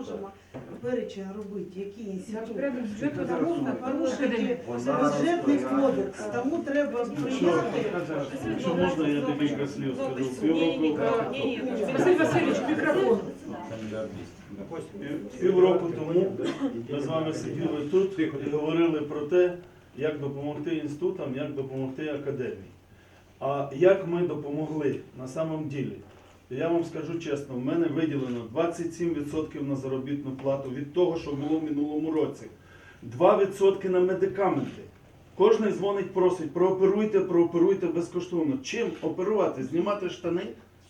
можемо перечень робити, які інститути. Порушення. це бюджетний кодекс, тому треба прийняти. Якщо можна, я декілька слів скажу. Півроку, Василь Васильович, мікрофон. півроку тому ми з вами сиділи тут і говорили про те, як допомогти інститутам, як допомогти академії. А як ми допомогли на самом ділі? Я вам скажу чесно, в мене виділено 27% на заробітну плату від того, що було в минулому році. 2% на медикаменти. Кожен дзвонить, просить, прооперуйте, прооперуйте безкоштовно. Чим оперувати? Знімати штани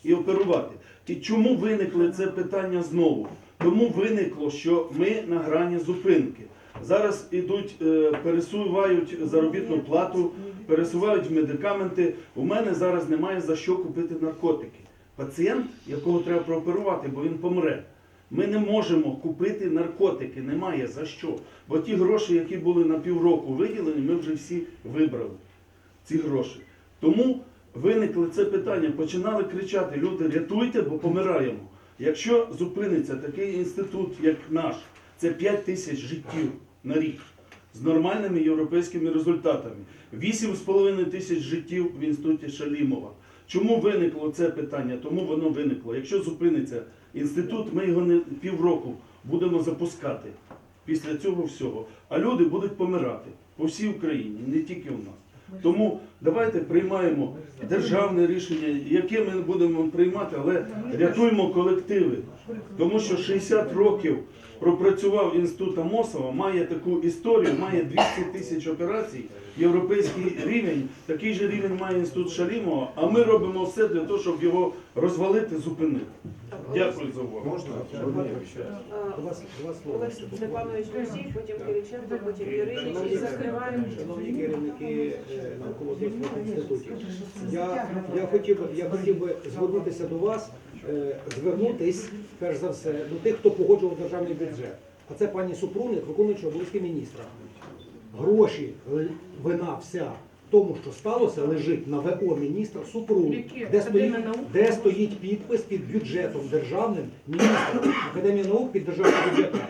і оперувати. І чому виникло це питання знову? Тому виникло, що ми на грані зупинки. Зараз ідуть, е, пересувають заробітну плату, пересувають медикаменти. У мене зараз немає за що купити наркотики. Пацієнт, якого треба прооперувати, бо він помре. Ми не можемо купити наркотики, немає за що. Бо ті гроші, які були на півроку виділені, ми вже всі вибрали ці гроші. Тому виникло це питання, починали кричати, люди, рятуйте, бо помираємо. Якщо зупиниться такий інститут, як наш, це 5 тисяч життів на рік з нормальними європейськими результатами. 8,5 тисяч життів в інституті Шалімова. Чому виникло це питання? Тому воно виникло. Якщо зупиниться інститут, ми його не півроку будемо запускати після цього всього. А люди будуть помирати по всій Україні, не тільки у нас. Тому давайте приймаємо державне рішення, яке ми будемо приймати, але рятуємо колективи. Тому що 60 років пропрацював інститут Амосова, має таку історію, має 200 тисяч операцій, європейський рівень, такий же рівень має інститут Шалімова, а ми робимо все для того, щоб його розвалити, зупинити. Дякую за увагу. Можна? Слова. Степанович Мусій, потім Кириченко, потім Юринич і закриваємо. Шановні керівники е, науково-технічних інститутів, я, я, хотів, би- я хотів би звернутися до вас, е, звернутись, перш за все, до тих, хто погоджував державний бюджет. А це пані Супрун, як виконуючий обов'язки міністра. Гроші, л- вина вся тому, що сталося, лежить на ВО міністра Супрун, де стоїть, де стоїть підпис під бюджетом державним міністром. Академія наук під державним бюджетом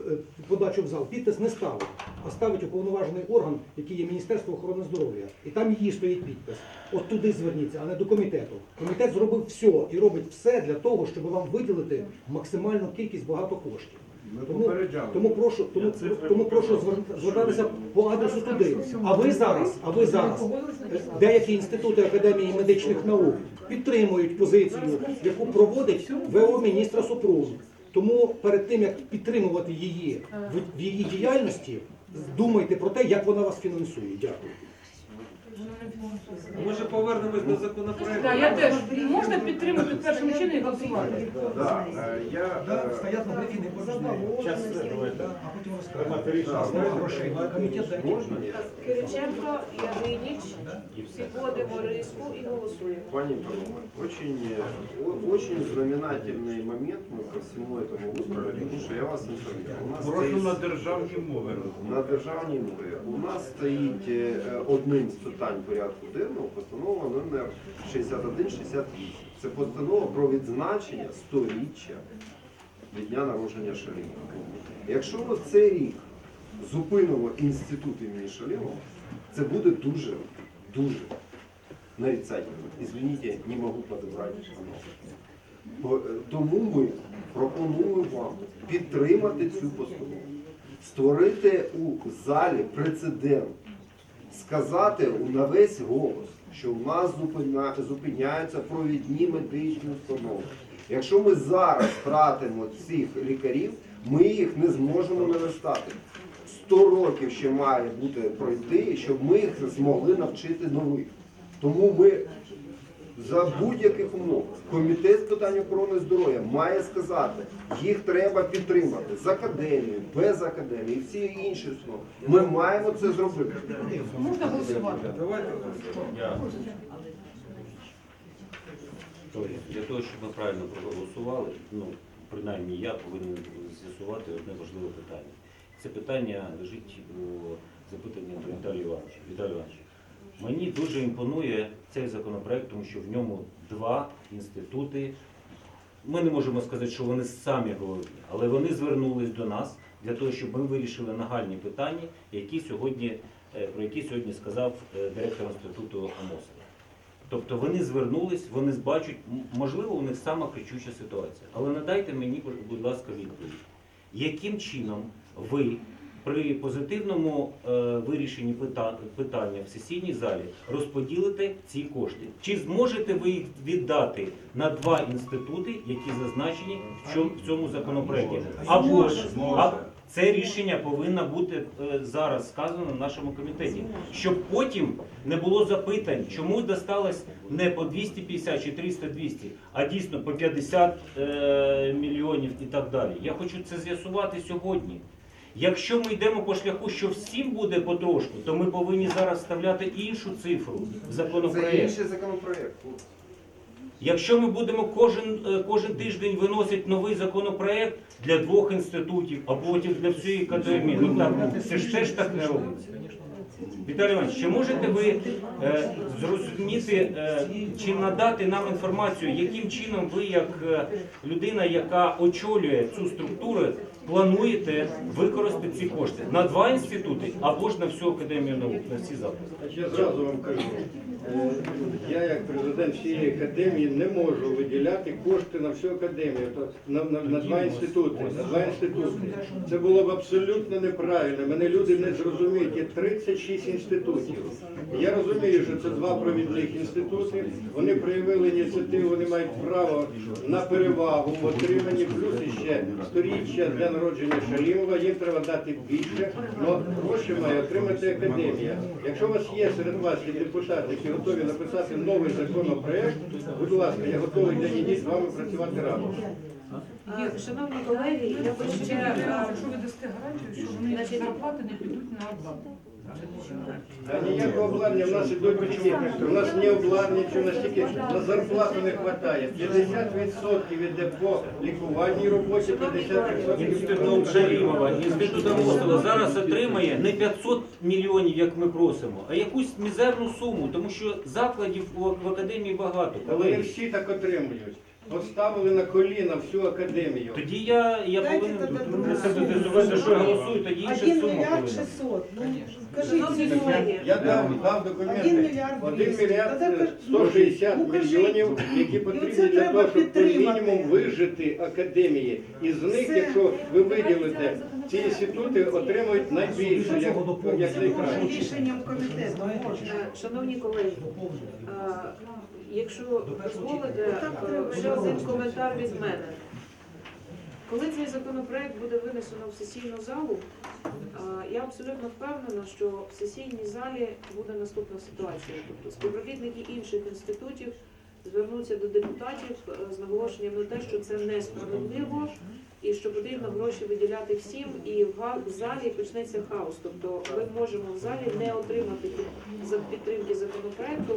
е, подачу в зал підпис не ставить, а ставить уповноважений орган, який є Міністерство охорони здоров'я. І там її стоїть підпис. От туди зверніться, а не до комітету. Комітет зробив все і робить все для того, щоб вам виділити максимальну кількість багато коштів. Тому, тому прошу, тому, Я цифри тому прошу показав. звер- звертатися по адресу туди. А ви зараз, а ви зараз е, деякі інститути академії медичних наук підтримують позицію, яку проводить ВО міністра Супрун. Тому перед тим як підтримувати її в, в її діяльності, думайте про те, як вона вас фінансує. Дякую. Може повернемось до законопроекту. Так, я теж. Можна підтримати в першому чині і голосувати? Да, е, я е, Стоять на брифі не Щас, давайте. а потім розкажуть. грошей на комітет дайте. можна? Кириченко, Юринич, підводимо риску і голосуємо. Пани и панове, очень, э, о- очень знаменательный момент мы по всему этому выбрали, потому что я вас информирую. У нас Прошу стоїть- на державній мові. на державній мові. У нас стоїть е, одним з питань порядку денного постанова номер 6168. Це постанова про відзначення 100-річчя від дня народження Шалімова. Якщо ми в цей рік зупинимо інститут імені Шалімова, це буде дуже, дуже нарицательно. Извините, не можу подобрати. Е, Тому ми пропонуємо вам підтримати цю постанову, створити у залі прецедент, сказати на весь голос, що в нас зупиняються провідні медичні установи. Якщо ми зараз втратимо цих лікарів, ми їх не зможемо наростати. 100 років ще має бути пройти, щоб ми їх змогли навчити нових. Тому ми за будь-яких умов комітет з питань охорони здоров'я має сказати, їх треба підтримати з академією, без академії, всі інші установи. Ми маємо це зробити. Можна голосувати? Давайте. Я... Для того, щоб ми правильно проголосували, ну, принаймні я повинен з'ясувати одне важливе питання. Це питання лежить у запитанні до Віталія Івановича. Віталій Іванович, мені дуже імпонує цей законопроект, тому що в ньому два інститути ми не можемо сказати, що вони самі головні, але вони звернулись до нас для того, щоб ми вирішили нагальні питання, які сьогодні, е, про які сьогодні сказав е, директор інституту Амосова. Тобто вони звернулись, вони бачать, можливо, у них сама кричуща ситуація. Але надайте мені, будь ласка, відповідь. Яким чином ви при позитивному е, вирішенні пита- питання в сесійній залі розподілите ці кошти? Чи зможете ви їх віддати на два інститути, які зазначені в цьому, цьому законопроекті? Або ж а, це рішення повинно бути е, зараз сказано в нашому комітеті, щоб потім не було запитань, чому досталось не по 250 чи 300 200, а дійсно по 50 е, мільйонів і так далі. Я хочу це з'ясувати сьогодні. Якщо ми йдемо по шляху, що всім буде потрошку, то ми повинні зараз вставляти іншу цифру в Це законопроект. інший законопроект. Якщо ми будемо кожен, е, кожен тиждень виносити новий законопроект для двох інститутів, а потім для всієї академії, ну так це ж теж так не робиться. Віталій Іванович, чи можете ви е, зрозуміти е, чи надати нам інформацію, яким чином ви, як е, людина, яка очолює цю структуру, плануєте використати ці кошти на два інститути або ж на всю академію наук, на всі записи? Я зразу вам кажу, я як президент всієї академії не можу виділяти кошти на всю академію, то на, на, на два інститути. На два інститути. Це було б абсолютно неправильно. Мене люди не зрозуміють. Є 36 інститутів. Я розумію, що це два провідних інститути. Вони проявили ініціативу, вони мають право на перевагу в отриманні, плюс ще сторіччя для народження Шалімова. Їм треба дати більше, але гроші має отримати академія. Якщо у вас є серед вас є депутати, які готові написати новий законопроект, будь ласка, я готовий день і ніч з вами працювати разом. Шановні колеги, я хочу е, ви дасте гарантію, що вони зарплати не підуть на обладнання. А ніякого обладнання в нас ідуть батьки. У нас не обладнання, що настільки на зарплату не вистачає. 50% йде по лікувальній роботі, 50% Інститут Шалімова, інститут Амосова зараз отримає не 500 мільйонів, як ми просимо, а якусь мізерну суму, тому що закладів в в академії багато. Та вони колеги. всі так отримують. Поставили на коліна всю академію. Тоді я, я Дайте повинен тоді себе суму. що я голосую, тоді інша Один сума мільярд повинна. шістсот. Ну, Шановні кажіть, колеги, Я дав, дав Один документи. мільярд Один двісті. мільярд Та так, 160 ну, кажіть. мільйонів, які потрібні для треба того, щоб по підтримати. мінімум вижити академії. Із них, Все. якщо ви виділите, ці інститути отримують найбільше, як, як найкраще. рішенням комітету можна. е, шановні колеги, е, якщо дозволите, е, ще один коментар від мене. Коли цей законопроект буде винесено в сесійну залу, я абсолютно впевнена, що в сесійній залі буде наступна ситуація. Тобто співробітники інших інститутів звернуться до депутатів е, з наголошенням на те, що це несправедливо і що потрібно гроші виділяти всім, і в залі почнеться хаос. Тобто ми можемо в залі не отримати за підтримки законопроекту,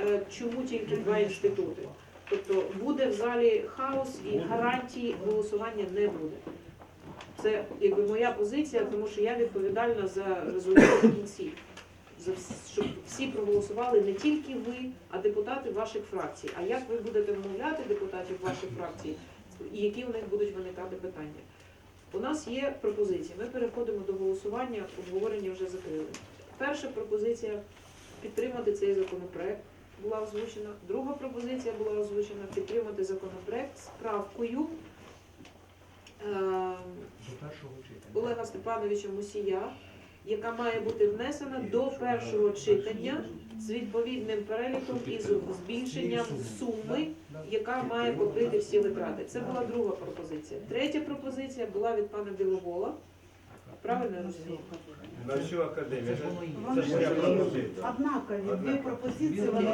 е, чому тільки два інститути. Тобто буде в залі хаос і гарантій голосування не буде. Це якби моя позиція, тому що я відповідальна за результат в кінці. За вс- щоб всі проголосували не тільки ви, а депутати ваших фракцій. А як ви будете вмовляти депутатів ваших фракцій, і які у них будуть виникати питання? У нас є пропозиції. Ми переходимо до голосування, обговорення вже закрили. Перша пропозиція підтримати цей законопроект була озвучена. Друга пропозиція була озвучена підтримати законопроект з правкою е, Олега Степановича Мусія, яка має бути внесена до першого читання з відповідним переліком і з збільшенням суми, яка має покрити всі витрати. Це була друга пропозиція. Третя пропозиція була від пана Біловола. Правильно розумію? На всю академію. Це ж моя пропозиція. однакові, дві пропозиції, вони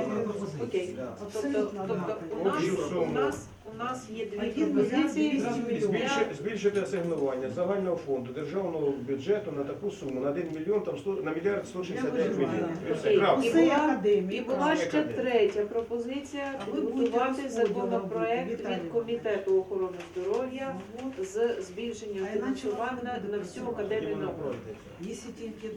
Окей. Тобто, абсолютно тобто у нас Общу у нас у нас є дві Один пропозиції. мільйонів. Збільшити, збільшити асигнування загального фонду державного бюджету на таку суму на 1 мільйон там 100, на мільярд 169 мільйонів. І все, Окей. крапка. І була- академії. І була ще третя пропозиція А ви підготувати законопроект робити, Віталій від комітету охорони здоров'я з збільшенням А іначе фінансування на всю академію наук. Тільки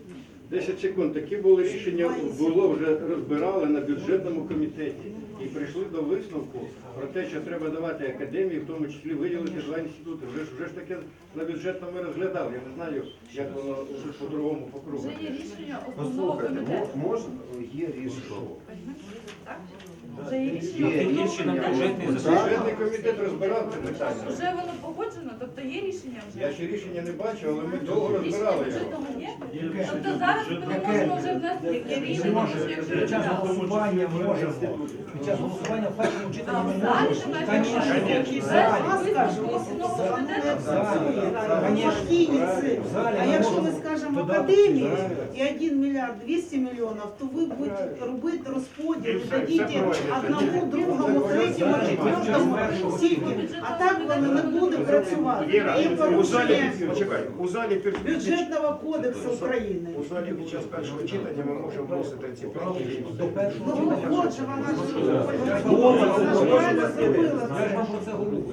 10 секунд. Такі були рішення, було вже розбирали на бюджетному комітеті. І прийшли до висновку про те, що треба давати академії, в тому числі виділити два інститути. Вже ж вже ж таке на бюджетному ми розглядали. Я не знаю, як воно вже по-другому по кругу. Вже є рішення основного Послухайте, комітету. можна є рішення. Вже є рішення Є основного рішення комітету. бюджетний Бюджетний комітет розбирав це питання. Вже воно погоджено, тобто є рішення вже. Я ще рішення не бачу, але ми довго Рішення розбирали його. бюджетного є? Тобто зараз ми можемо вже внести яке рішення, якщо Під час розглядали. голосування можемо. Під час голосування в першому А читанні в ми залі. можемо. тебе Конечно. В залі А ми якщо ми можемо скажемо академії і 1 мільярд 200 мільйонів, то ви будете робити розподіл, дадите одному, другому, третьому, четвертому, стільки. А так воно не буде працювати. Віра, Є у залі, порушення почекай, у залі під- бюджетного кодексу України. у залі під час першого читання ми можемо вносити ці правки. До першого Ну читання. от же вона ж вона ж правильно зробила Я ж це. вам про це говорю.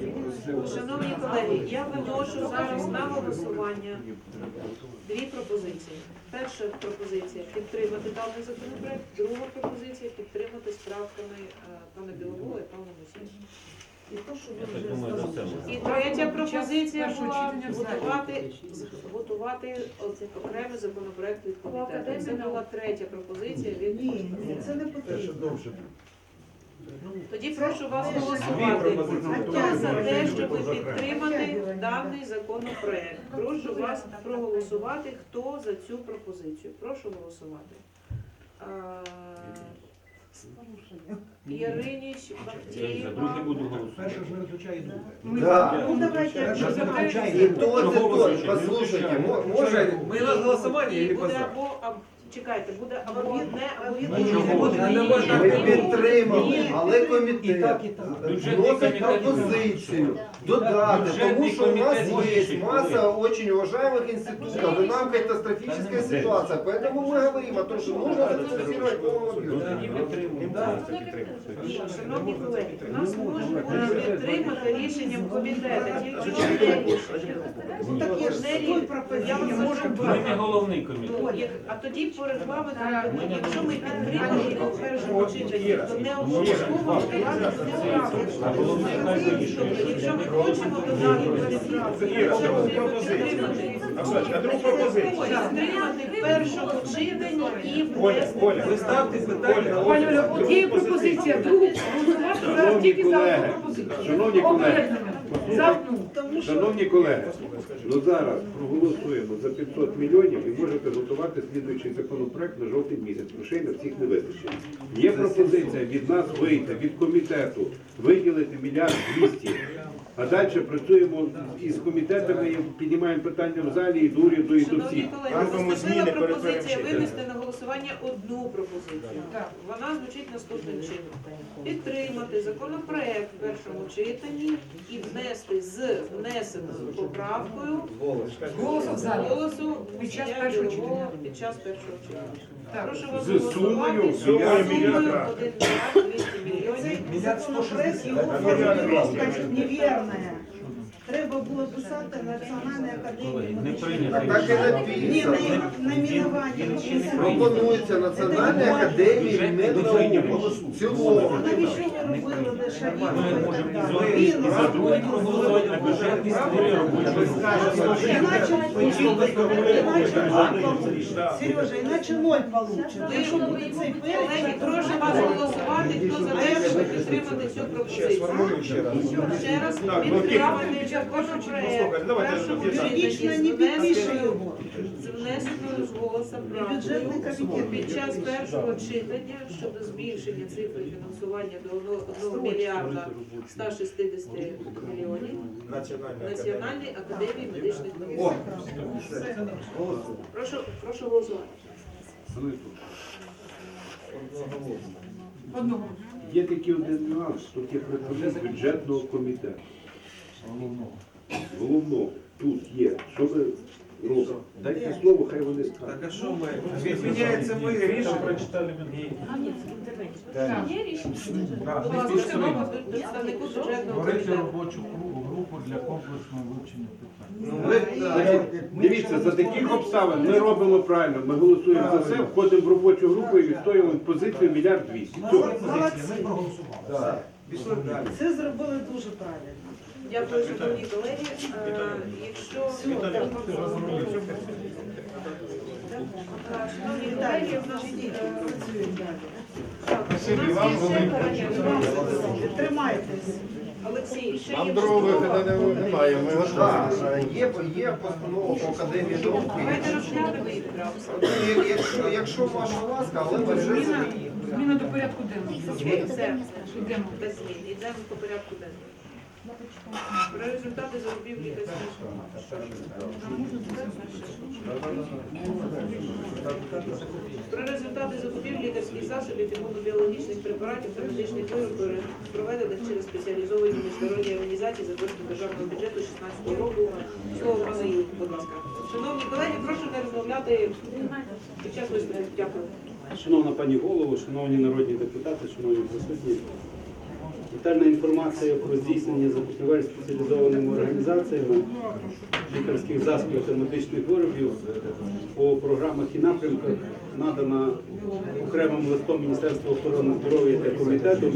Шановні колеги, я виношу зараз на голосування дві пропозиції. Перша пропозиція підтримати даний законопроект, друга пропозиція підтримати з правками е, пана Білового і пана Мусія. І то, що ви вже сказали. І третя пропозиція була готувати, готувати оце окремий законопроект від комітету. Це була третя пропозиція від Ні, ні, це не потрібно. Тоді прошу вас голосувати. Хто за те, щоб підтримати даний законопроект? Прошу вас проголосувати. Хто за цю пропозицію? Прошу голосувати. Я за Бахтєєва. друге буду голосувати. Перше ж не виключає друге. Да. Ну давайте. Перше ж не І і мо- може, ми на голосование или буде або- чекайте, буде або одне, або Ні, інше. чого? ми підтримали, але І комітет так, і так. вносить комітет пропозицію додати, Бюджетний тому что у нас комітет есть рішить, масса очень уважаемых институтов, и нам катастрофическая ситуация. Поэтому мы говорим о том, что нужно ратифицировать в полном объеме. Тоді підтримуємо. Ні, Шановні колеги, у нас можна буде підтримати рішенням комітету тільки одне рішення. Ну так є ж. Я пропозиція. вам скажу Ми не головний комітет. Ну, як- А тоді по регламенту, якщо ми в першому читанні, то не обов'язково правку. А головне. Тобто, якщо ми хочемо додати переправку, Іра, якщо ми пропозицію. а другу пропозицію? підтримати в першому читанні і Оля, внести. Оля, ви ставте питання. Пані Оля, от є пропозиція, другу голосувати зараз тільки за одну пропозицію. Шановні колеги, Шановні колеги, ну зараз проголосуємо за 500 мільйонів і можете готувати слідуючий законопроект на жовтий місяць. Грошей на всіх не вистачить. Є пропозиція від нас вийти, від комітету, виділити мільярд 200. А далі працюємо із комітетами, і піднімаємо питання в залі і до уряду, і до всіх. Шановні колеги, Робимо зміни пропозиція винести на голосування одну пропозицію. Вона звучить наступним чином. Підтримати законопроект в першому читанні і внести з внесеною поправкою Голосом в залі. голосу Під час першого читання. під час першого читання. Прошу вас З голосувати сумою, з сумою мільярда. 1 мільярд 200 мільйонів. цей законопроект, його формулировка невірна. Треба було писати Національна академія Не медичних А прийнято. так і Ні, написано. не. Пропонується Національна академія меднаук. В цілому. Навіщо ви робили і так далі? Він один, і за другий розподіл проголосувати, а бюджетний створює робочу групу. Іначе іначе ноль получить. Сережа, іначе ноль получить. Якщо буде цей Колеги, перегляд, прошу вас голосувати, хто за те, щоб підтримати цю пропозицію. Ще раз. Ще Так, ну, Першому юридично не з підпише внесеною- його. з внесеною з голосом Бюджетний комітет. під час першого читання щодо збільшення цифри фінансування до 1 мільярда 160 мільйонів. Національної академії. медичних наук. Прошу, прошу голосувати. Одного. Є такий один нюанс, тут є представник бюджетного комітету. Головного. Тут є. Що ви робите? Дайте слово, хай вони скажуть. Так а що ми? Відміняється ми рішення. Є рішення? Представнику бюджетного комітету. робочу групу для комплексного вивчення питань. Ну, Дивіться, за таких обставин ми робимо правильно. Ми голосуємо за це, входимо в робочу групу і відстоюємо позицію мільярд двісті. Пішли далі. Це зробили дуже правильно. Дякую, шановні колеги. Е, Якщо Е, шановні колеги, в нас у нас є ще питання. Тримайтесь. Олексій, ще є постанова. немає, ми є, є постанова по академії. Давайте розглянемо. Ну, Якщо, якщо ваша ласка, але ви вже Зміна, зміна до порядку денного. Все. Йдемо. Без змін. Йдемо по порядку денному. Про результати закупівлі лікарських Про результати закупівлі лікарських засобів, імунобіологічних препаратів та медичних виробів, проведених через спеціалізовані міжнародні організації за кошти державного бюджету 2016 року. Слово пана Юрію, будь ласка. Шановні колеги, прошу не розмовляти під час виступу. Дякую. Шановна пані голово, шановні народні депутати, шановні присутні. Детальна інформація про здійснення закупівель спеціалізованими організаціями лікарських засобів та медичних виробів по програмах і напрямках надана окремим листом Міністерства охорони здоров'я та комітету.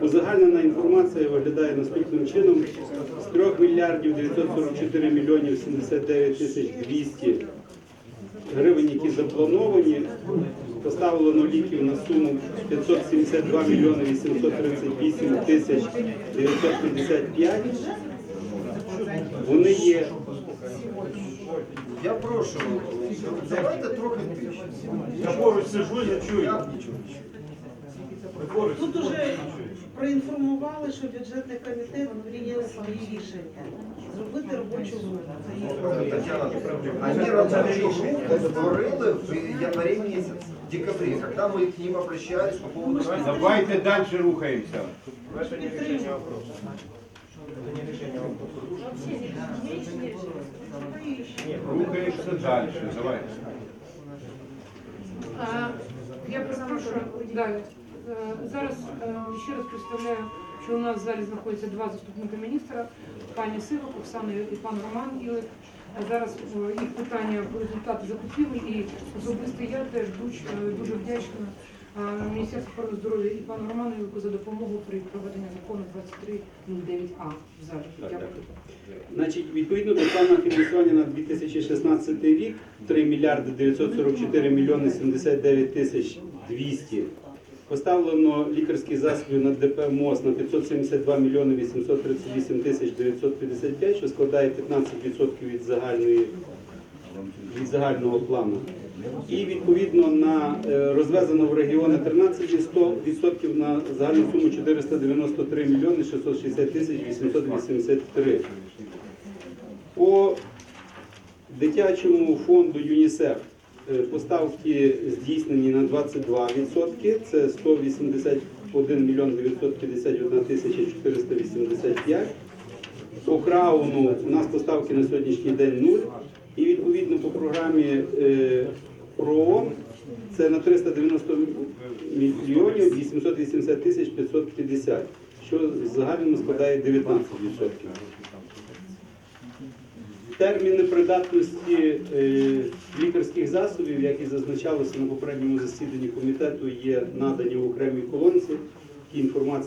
Узагальнена інформація виглядає наступним чином. З 3 мільярдів 944 мільйонів 79 тисяч 200 гривень, які заплановані, поставлено ліків на суму 572 мільйони 838 тисяч 955. Вони є Я прошу, давайте трохи більше. Я поруч сижу, я чую. Я нічого. Тут уже проінформували, що бюджетний комітет прийняв свої рішення. Зробити робочу групу. Татьяна, они рабочую группу створили в январе месяце, в декабре, когда мы к ним обращались по поводу... Давайте далі рухаємося. Це не рішення вопросу. Це не рішення вопросу. Рухаємося далі. Давайте. А, Я перепрошую далі. Е, Зараз е, ще раз представляю, що у нас в залі знаходяться два заступника міністра, пані Сивок, Оксана і пан Роман Ілик. А Зараз е, їх питання про результати закупівель і особисто я теж дуже, е, дуже вдячна Міністерству охорони здоров'я і пану Роману Ілику за допомогу при проведенні закону 2309А в залі. Дякую. Значить, відповідно до плану фінансування на 2016 рік 3 мільярди 944 мільйони 79 тисяч 200 поставлено лікарських засобів на ДП МОЗ на 572 мільйони 838 тисяч 955, що складає 15% від від загального плану. І відповідно на е, розвезено в регіони 13 і 100% на загальну суму 493 мільйони 660 тисяч 883. По дитячому фонду ЮНІСЕФ поставки здійснені на 22%, це 181 мільйон 951 тисяча 485. По крауну у нас поставки на сьогоднішній день нуль. І відповідно по програмі е, ПРООН це на 390 мільйонів 880 тисяч 550, що загальному складає 19%. Терміни придатності е, лікарських засобів, як і зазначалося на попередньому засіданні комітету, є надані в окремій колонці. Ті інформації,